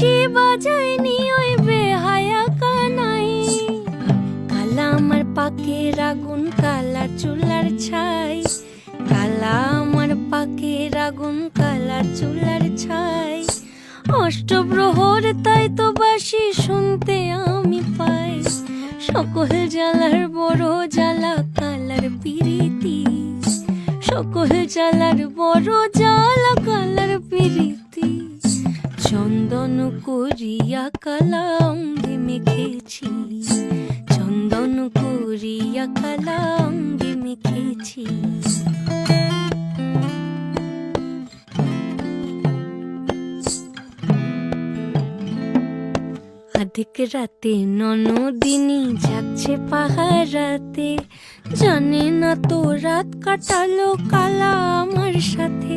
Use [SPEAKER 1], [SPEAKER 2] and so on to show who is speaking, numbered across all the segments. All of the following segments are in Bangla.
[SPEAKER 1] বাসি বাজায়নি ওই বেহায়া কানাই। কালা আমার পাকের আগুন কালা চুলার ছাই। কালা আমার পাকের আগুন কালা চুলার ছাই। অষ্টপ্রহর, তাই তো বাসি শুনতে আমি পাই। সকল জ্বালার বড় জ্বালা, কালার পিরিতি। সকল জ্বালার বড় জ্বালা, কালার পিরিতি। চন্দন করিয়া কালা অঙ্গে মেখেছি। চন্দন করিয়া কালা অঙ্গে মেখেছি। আধিক রাতে ননদিনী যাচ্ছে পাহারাতে। জানে না তো রাত কাটালো কালা আমার সাথে।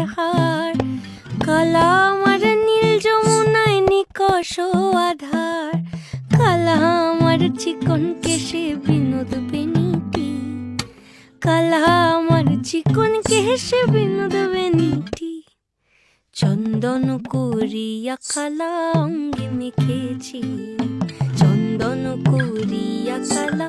[SPEAKER 1] নিকষ আধার কালা আমার চিকন কেশে বিনোদ বেনিটি কালা আমার চিকন কেশে বিনোদ বেনিটি চন্দন করিয়া কালা অঙ্গে মেখেছি চন্দন করিয়া কালা